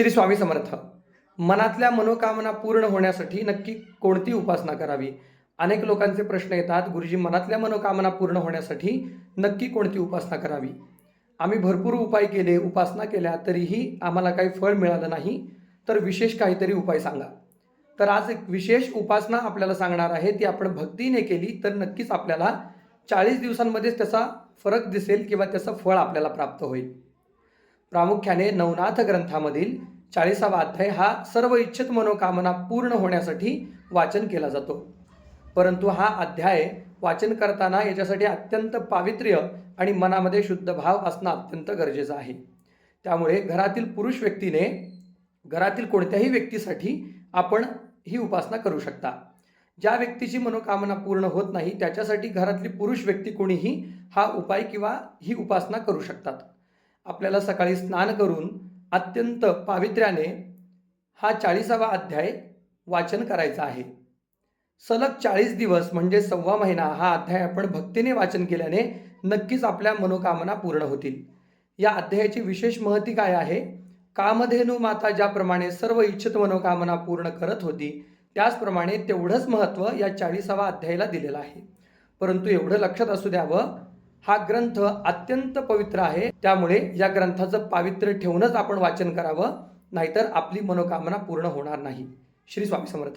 श्री स्वामी समर्थ. मनातल्या मनोकामना पूर्ण होण्यासाठी नक्की कोणती उपासना करावी? अनेक लोकांचे प्रश्न येतात गुरुजी मनातल्या मनोकामना पूर्ण होण्यासाठी नक्की कोणती उपासना करावी? आम्ही भरपूर उपाय केले उपासना केल्या तरीही आम्हाला काही फळ मिळालं नाही तर विशेष काहीतरी उपाय सांगा. तर आज एक विशेष उपासना आपल्याला सांगणार आहे ती आपण भक्तीने केली तर नक्कीच आपल्याला चाळीस दिवसांमध्येच त्याचा फरक दिसेल किंवा त्याचं फळ आपल्याला प्राप्त होईल. प्रामुख्याने नवनाथ ग्रंथामधील चाळीसावा अध्याय हा सर्व इच्छित मनोकामना पूर्ण होण्यासाठी वाचन केला जातो. परंतु हा अध्याय वाचन करताना याच्यासाठी अत्यंत पावित्र्य आणि मनामध्ये शुद्ध भाव असणं अत्यंत गरजेचं आहे. त्यामुळे घरातील पुरुष व्यक्तीने घरातील कोणत्याही व्यक्तीसाठी आपण ही उपासना करू शकता. ज्या व्यक्तीची मनोकामना पूर्ण होत नाही त्याच्यासाठी घरातली पुरुष व्यक्ती कोणीही हा उपाय किंवा ही उपासना करू शकतात. आपल्याला सकाळी स्नान करून अत्यंत पावित्र्याने हा चाळीसावा अध्याय वाचन करायचा आहे. सलग चाळीस दिवस म्हणजे सव्वा महिना हा अध्याय आपण भक्तीने वाचन केल्याने नक्कीच आपल्या मनोकामना पूर्ण होतील. या अध्यायाची विशेष महती काय आहे? कामधेनू माता ज्याप्रमाणे सर्व इच्छित मनोकामना पूर्ण करत होती त्याचप्रमाणे तेवढंच महत्त्व या चाळीसावा अध्यायाला दिलेलं आहे. परंतु एवढं लक्षात असू द्यावं हा ग्रंथ अत्यंत पवित्र आहे. त्यामुळे या ग्रंथाचं पावित्र्य ठेवूनच आपण वाचन करावं. नाहीतर आपली मनोकामना पूर्ण होणार नाही. श्री स्वामी समर्थ.